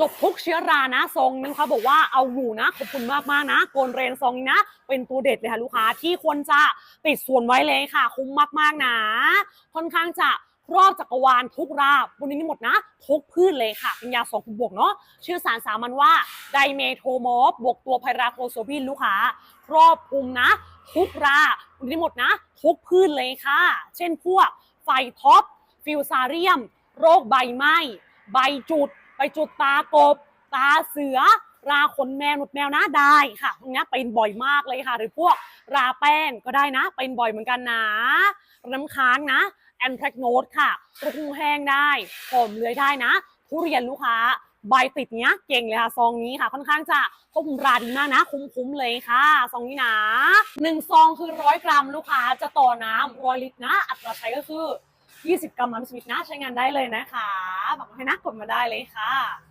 จบทุกเชื้อรานะทรงนะคะบอกว่าเอาอยู่นะ ขอบคุณมากมากนะโกนเรนทรงนะ เป็นตัวเด็ดเลยค่ะลูกค้าที่ควรจะติดส่วนไว้เลยค่ะ คุ้มมากๆนะ ค่อนข้างจะครอบจักรวาลทุกราบบนนี้หมดนะ ทุกพืชเลยค่ะ เป็นยาสองกลุ่มบวกเนาะชื่อสารสามัญว่าไดเมโทมอฟบวกตัวไพราโคโซบินลูกค้าครอบคลุมนะ ทุกราบนนี้หมดนะ ทุกพืชเลยค่ะ เช่นพวกไฟท็อปฟิวซาเรียม โรคใบไหม้ใบจุด ใบจุดตากบ ตาเสือ ราขนแมวหนุดแมวนะได้ค่ะตรงนี้เป็นบ่อยมากเลยค่ะ หรือพวกราแป้งก็ได้นะ เป็นบ่อยเหมือนกันนะน้ำค้างนะแอนแทรกโนดค่ะกระพุ้งแห้งได้หอมเลื้อยได้นะทุเรียนลูกค้าใบติดเนี้ยเก่งเลยค่ะซองนี้ค่ะ ค่อนข้างจะควบคุมราดีมากนะ คุ้มๆเลยค่ะซองนี้นะหนึ่งซองคือร้อยกรัมลูกค้าจะต่อน้ำร้อยลิตรนะ อัตราใช้ก็คือ 20 กรัมน้ำสวิตนะใช้งานได้เลยนะคะบอกให้นะกดมาได้เลยค่ะ